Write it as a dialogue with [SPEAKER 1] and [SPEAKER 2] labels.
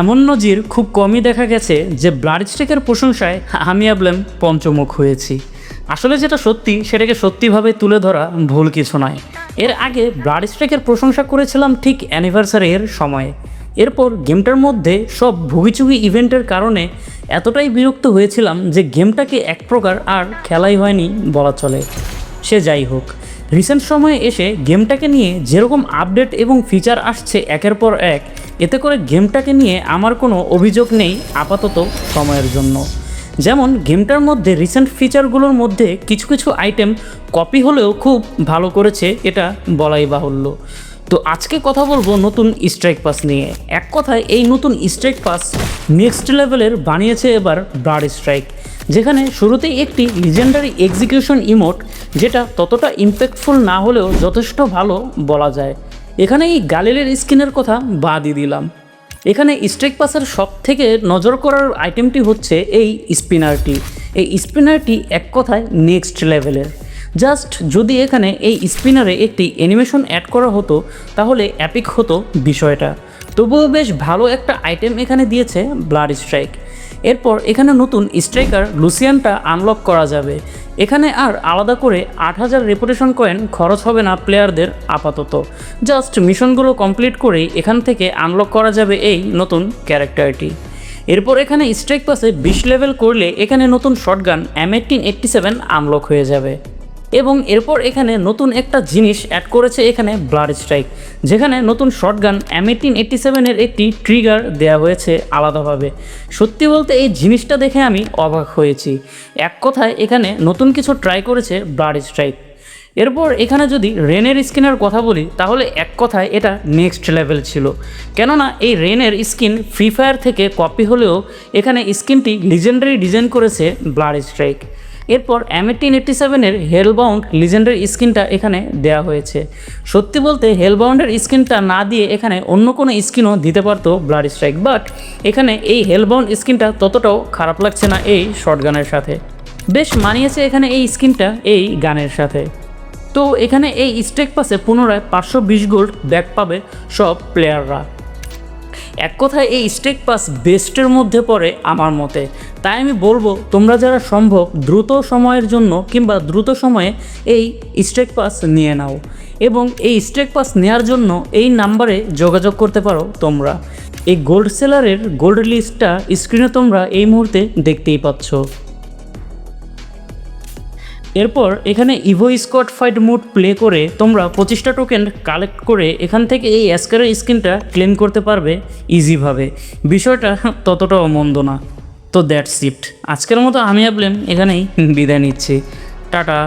[SPEAKER 1] এমন নজির খুব কমই দেখা গেছে যে ব্লাড স্ট্রেকের প্রশংসায় আমি আবলেম পঞ্চমুখ হয়েছি। আসলে যেটা সত্যি, সেটাকে সত্যিভাবে তুলে ধরা ভুল কিছু নয়। এর আগে ব্লাড স্ট্রেকের প্রশংসা করেছিলাম ঠিক অ্যানিভার্সারির সময়ে। এরপর গেমটার মধ্যে সব ভুগিচুগি ইভেন্টের কারণে এতটাই বিরক্ত হয়েছিলাম যে গেমটাকে এক প্রকার আর খেলাই হয়নি বলা চলে। সে যাই হোক রিসেন্ট সময়ে এসে গেমটাকে নিয়ে যেরকম আপডেট এবং ফিচার আসছে একের পর এক এতে করে গেমটাকে নিয়ে আমার কোনো অভিযোগ নেই আপাতত সময়ের জন্য। যেমন, গেমটার মধ্যে রিসেন্ট ফিচারগুলোর মধ্যে কিছু কিছু আইটেম কপি হলেও খুব ভালো করেছে, এটা বলাই বাহুল্য। তো আজকে কথা বলব নতুন স্ট্রাইক পাস নিয়ে। এক কথায়, এই নতুন স্ট্রাইক পাস নেক্সট লেভেলের বানিয়েছে এবার ব্লাড স্ট্রাইক যেখানে শুরুতেই একটি লিজেন্ডারি এক্সিকিউশন ইমোট যেটা ততটা ইম্প্যাক্টফুল না হলেও যথেষ্ট ভালো বলা যায়। এখানে এই গালিলের স্কিনের কথা বাদই দিলাম। এখানে স্ট্রাইক পাসের সব থেকে নজর করার আইটেমটি হচ্ছে এই স্পিনারটি। এই স্পিনারটি এক কথায় নেক্সট লেভেলের জাস্ট যদি এখানে এই স্পিনারে একটি অ্যানিমেশন অ্যাড করা হতো, তাহলে অ্যাপিক হতো বিষয়টা। তবুও বেশ ভালো একটা আইটেম এখানে দিয়েছে ব্লাড স্ট্রাইক এরপর এখানে নতুন স্ট্রাইকার লুসিয়ানটা আনলক করা যাবে। এখানে আর আলাদা করে আট হাজার রেপুটেশন কয়েন খরচ হবে না প্লেয়ারদের আপাতত। জাস্ট মিশনগুলো কমপ্লিট করেই এখান থেকে আনলক করা যাবে এই নতুন ক্যারেক্টারটি এরপর এখানে স্ট্রাইক পাসে বিশ লেভেল করলে এখানে নতুন shotgun M eighteen eighty seven unlock হয়ে যাবে। এবং এরপর এখানে নতুন একটা জিনিস অ্যাড করেছে এখানে ব্লাড স্ট্রাইক যেখানে নতুন শর্টগান এম এইটিন এইট্টি সেভেনের একটি ট্রিগার দেওয়া হয়েছে আলাদাভাবে। সত্যি বলতে এই জিনিসটা দেখে আমি অবাক হয়েছি। এক কথায় এখানে নতুন কিছু ট্রাই করেছে ব্লাড স্ট্রাইক এরপর এখানে যদি রেনের স্কিনের কথা বলি, তাহলে এক কথায় এটা নেক্সট লেভেল ছিল। কেননা এই রেনের স্কিন ফ্রি ফায়ার থেকে কপি হলেও এখানে স্কিনটি লিজেন্ডারি ডিজাইন করেছে ব্লাড স্ট্রাইক এরপর এম অ্যামেটিন এইট্টি সেভেনের হেলবাউন্ড লিজেন্ডের স্কিনটা এখানে দেওয়া হয়েছে। সত্যি বলতে হেলবাউন্ডের স্কিনটা না দিয়ে এখানে অন্য কোনো স্কিনও দিতে পারতো ব্লাড স্ট্রাইক বাট এখানে এই হেলবাউন্ড স্কিনটা ততটাও খারাপ লাগছে না এই শর্টগানের সাথে। বেশ মানিয়েছে এখানে এই স্কিনটা এই গানের সাথে। তো এখানে এই স্টেক পাসে পুনরায় পাঁচশো বিশ গোল্ড ব্যাক পাবে সব প্লেয়াররা এক কথায় এই স্টেক পাস বেস্টের মধ্যে পড়ে আমার মতে। তাই আমি বলব, তোমরা যারা সম্ভব দ্রুত সময়ের জন্য কিংবা দ্রুত সময়ে এই স্টেক পাস নিয়ে নাও এবং এই স্টেক পাস নেওয়ার জন্য এই নাম্বারে যোগাযোগ করতে পারো তোমরা। এই গোল্ড সেলারের গোল্ড লিস্টটা স্ক্রিনে তোমরা এই মুহূর্তে দেখতেই পাচ্ছ। এরপর এখানে ইভো স্কট ফাইট মুড প্লে করে তোমরা পঁচিশটা টোকেন কালেক্ট করে এখান থেকে এই অ্যাস্কারের স্কিনটা ক্লেম করতে পারবে ইজিভাবে বিষয়টা ততটাও মন্দ না। তো দ্যাট ইট আজকের মতো আমি আপলেম এখানেই বিদায় নিচ্ছি। টাটা।